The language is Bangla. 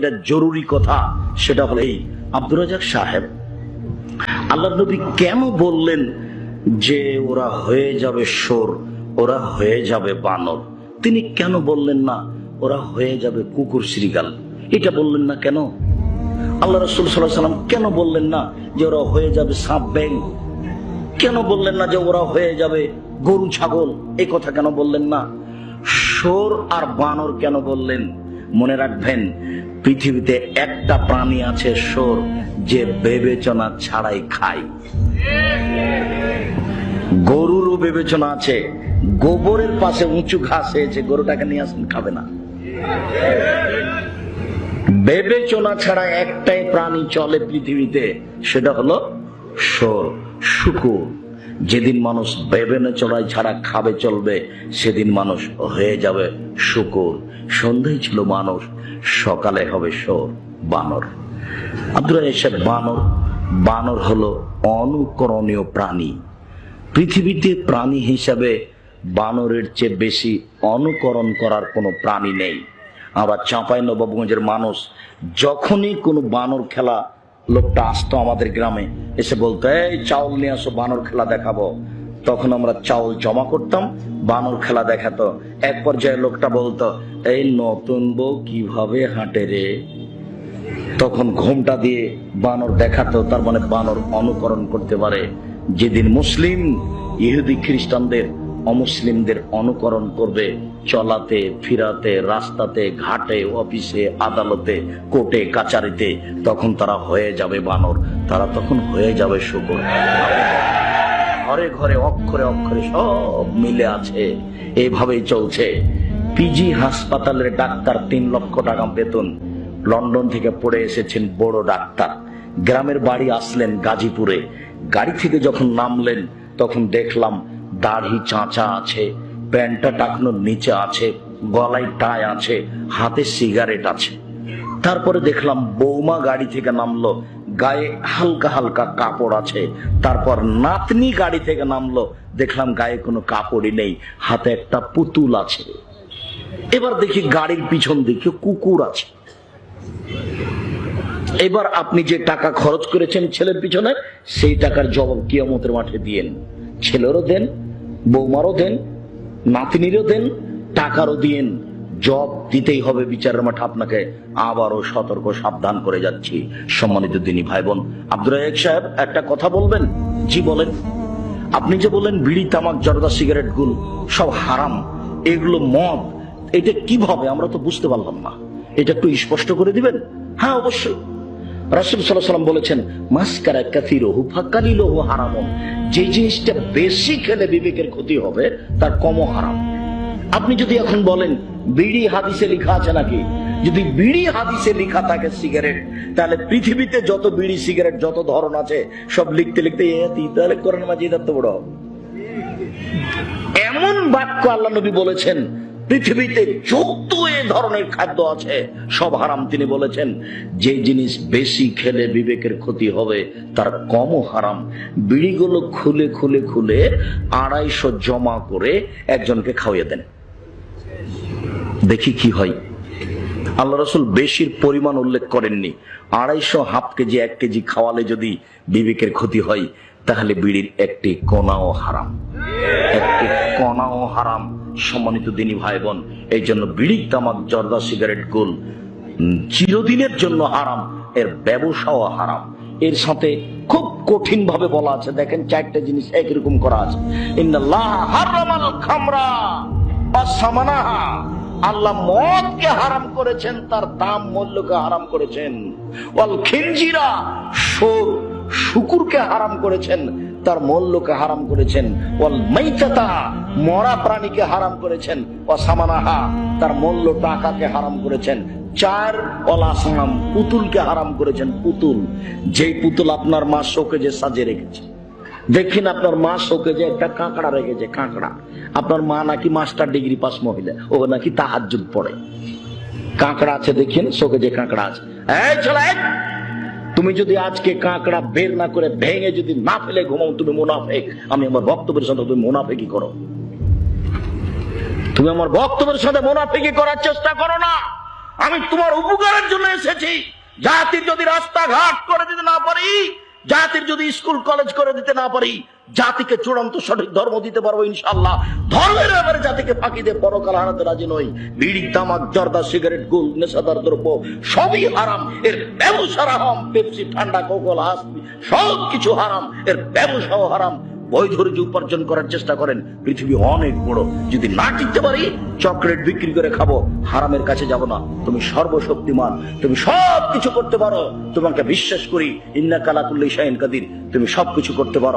এটা জরুরি কথা, সেটা হলো এই, আব্দুর রাজাক সাহেব। আল্লাহ নবী কেন বললেন যে ওরা হয়ে যাবে সোর ওরা হয়ে যাবে বানর? তিনি কেন বললেন না, ওরা হয়ে যাবে কুকুর শ্রীগাল এটা বললেন না কেন? আল্লাহ রসুল সাল্লাম কেন বললেন না যে ওরা হয়ে যাবে সাপ ব্যাং? কেন বললেন না যে ওরা হয়ে যাবে গরু ছাগল? এই কথা কেন বললেন না? সোর আর বানর কেন বললেন? মনে রাখবেন, পৃথিবীতে একটা প্রাণী আছে সোর, যে বিবেচনা ছাড়াই খায়। গরুরও বিবেচনা আছে, গোবরের পাশে উঁচু ঘাস হয়েছে, গরুটাকে নিয়ে আসেন, খাবে না। বিবেচনা ছাড়া একটাই প্রাণী চলে পৃথিবীতে, সেটা হলো সোর, শুকুর। যেদিন মানুষ বিবেচনায় ছাড়া খাবে চলবে, সেদিন মানুষ হয়ে যাবে শুকুর। সন্ধ্যায় ছিল মানুষ, সকালে হবে সোর বানর। আব্দুল এসে বানর বানর হলো অনুকরণীয় প্রাণী। পৃথিবীতে প্রাণী হিসাবে বানরের চেয়ে বেশি অনুকরণ করার কোনো প্রাণী নেই। আবার চাঁপাই নবাবগঞ্জের মানুষ, যখনই কোনো বানর খেলা, লোকটা আসতো আমাদের গ্রামে এসে বলতো, এই চাউল নিয়ে আসো, বানর খেলা দেখাবো। তখন আমরা চাউল জমা করতাম, বানর খেলা দেখাতো। এক পর্যায়ে লোকটা বলতো, এই নতুন বউ কীভাবে হাঁটে রে? তখন ঘোমটা দিয়ে বানর দেখাতো, তার মানে বানর অনুকরণ করতে পারে। যেদিন মুসলিম ইহুদি খ্রিস্টানদের অমুসলিমদের অনুকরণ করবে। চলাতে, ফিরাতে, রাস্তাতে, ঘাটে, অফিসে, আদালতে, কোর্টে, কাচারিতে, তখন তারা হয়ে যাবে বানর। তারা তখন হয়ে যাবে শুকর। ঘরে ঘরে, অক্ষরে অক্ষরে সব মিলে আছে। এইভাবেই চলছে। পিজি হাসপাতালের ডাক্তার তিন লক্ষ টাকা বেতন। লন্ডন থেকে পড়ে এসেছেন বড় ডাক্তার। গ্রামের বাড়ি আসলেন গাজীপুরে। গাড়ি থেকে যখন নামলেন, তখন দেখলাম দাড়ি চাঁচা আছে, প্যান্টটা টাকনোর নিচে আছে, গলায় টাই আছে, হাতে সিগারেট আছে। তারপরে দেখলাম বৌমা গাড়ি থেকে নামলো, গায়ে হালকা হালকা কাপড় আছে। তারপর নাতনি গাড়ি থেকে নামলো, দেখলাম গায়ে কোনো কাপড়ই নেই, হাতে একটা পুতুল আছে। এবার দেখি গাড়ির পিছন দিকে কুকুর আছে। এবার আপনি যে টাকা খরচ করেছেন ছেলের পিছনে, সেই টাকার জবাব কিয়ামতের মাঠে দিয়েন ছেলেরও দেন বৌমারও দেন, নাতিনিরও দেন, টাকারও দিয়েন। জব দিতেই হবে বিচারের মাঠে। আপনাকে আবারও সতর্ক, সাবধান করে যাচ্ছি, সম্মানিত দিনী ভাই বোন আব্দুর সাহেব, একটা কথা বলবেন? জি, বলেন। আপনি যে বললেন বিড়ি, তামাক, জর্দা, সিগারেট, গুল, সব হারাম, এগুলো মদ, এটা কীভাবে? আমরা তো বুঝতে পারলাম না। এটা একটু স্পষ্ট করে দিবেন? হ্যাঁ অবশ্যই। বলেছেন যে জিনিসটা বেশি খেলে বিবেকের ক্ষতি হবে, তার হারাম। আপনি যদি এখন বলেন, বিড়ি হাদিসে লেখা আছে নাকি? যদি বিড়ি হাদিসে লেখা থাকে সিগারেট, তাহলে পৃথিবীতে যত বিড়ি, সিগারেট, যত ধরন আছে, সব লিখতে লিখতে তাহলে কোরআন মাজিদ এত বড়। এমন বাক্য আল্লাহ নবী বলেছেন পৃথিবীতে যত এ ধরনের খাদ্য আছে। সব হারাম তিনি বলেছেন, যে জিনিস বেশি খেলে বিবেকের ক্ষতি হবে, তার কমও হারাম। বিড়িগুলো খুলে খুলে খুলে আড়াইশো জমা করে একজনকে খাওয়িয়ে দেন। দেখি কি হয়। আল্লাহ রসুল বেশির পরিমাণ উল্লেখ করেননি। আড়াইশো হাফ কেজি, এক কেজি খাওয়ালে যদি বিবেকের ক্ষতি হয়, তাহলে বিড়ির একটি কণাও হারাম। একটি কণাও হারাম। সম্মানিত দিনী ভাই বোন, এই জন্য বিড়ি তামাক, জর্দা, সিগারেট, গুল চিরদিনের জন্য হারাম, এর ব্যবসাও হারাম। এর সাথে খুব কঠিন ভাবে বলা আছে, দেখেন চারটা জিনিস একরকম করা আছে। আল্লাহ মদকে হারাম করেছেন, তার দাম মূল্যকে হারাম করেছেন। ওয়াল খিনজিরা সোর শুকুরকে হারাম করেছেন তার মূল্যকে হারাম করেছেন, ওয়াল মাইতাতা, মরা প্রাণীকে হারাম করেছেন অসামানাহা তার মূল্য টাকাকে হারাম করেছেন, চার অলাসাম পুতুলকে হারাম করেছেন, পুতুল। যেই পুতুল আপনার মা শোকে সাজে রেখেছে। দেখেন আপনার মা শোকে যে একটা কাঁকড়া রেখেছে, কাঁকড়া। আপনার মা নাকি মাস্টার ডিগ্রি পাস মহিলা, ও নাকি তাহাজুদ পড়ে। কাঁকড়া আছে, দেখেন শোকে যে কাঁকড়া আছে। এই চলে তুমি যদি আজকে কাঁকড়া বের না করে ভেঙে যদি না ফেলে ঘুমাও, তুমি মুনাফেক। আমি আমার বক্তব্যের সাথে তুমি মুনাফেকি করো। তুমি আমার বক্তব্যের সাথে মুনাফেকি করার চেষ্টা করো না। আমি তোমার উপকারের জন্য এসেছি। জাতির যদি রাস্তাঘাট করে দিতে না পারি জাতির যদি স্কুল, কলেজ করে দিতে না পারি, জাতিকে চূড়ান্ত সঠিক ধর্ম দিতে পারব ইনশাল্লাহ ধর্মের ব্যাপারে জাতিকে ফাঁকি দিয়ে পরকাল হারাতে রাজি নই। বিড়ি তামাক জর্দা, সিগারেট, গুল, নেশাদার দ্রব্য, সবই হারাম। এর ব্যবসা হারাম পেপসি, ঠান্ডা, কোকল হাস সব কিছু হারাম। এর ব্যবসাও হারাম। বৈধর্য উপার্জন করার চেষ্টা করেন, পৃথিবী অনেক বড়। যদি না টিকতে পারি, চকলেট বিক্রি করে খাব, হারামের কাছে যাব না। তুমি সর্বশক্তিমান, তুমি সব কিছু করতে পারো। তোমাকে বিশ্বাস করি ইন্না কালাকুল্লি শাহিন কাদির, তুমি সব কিছু করতে পারো।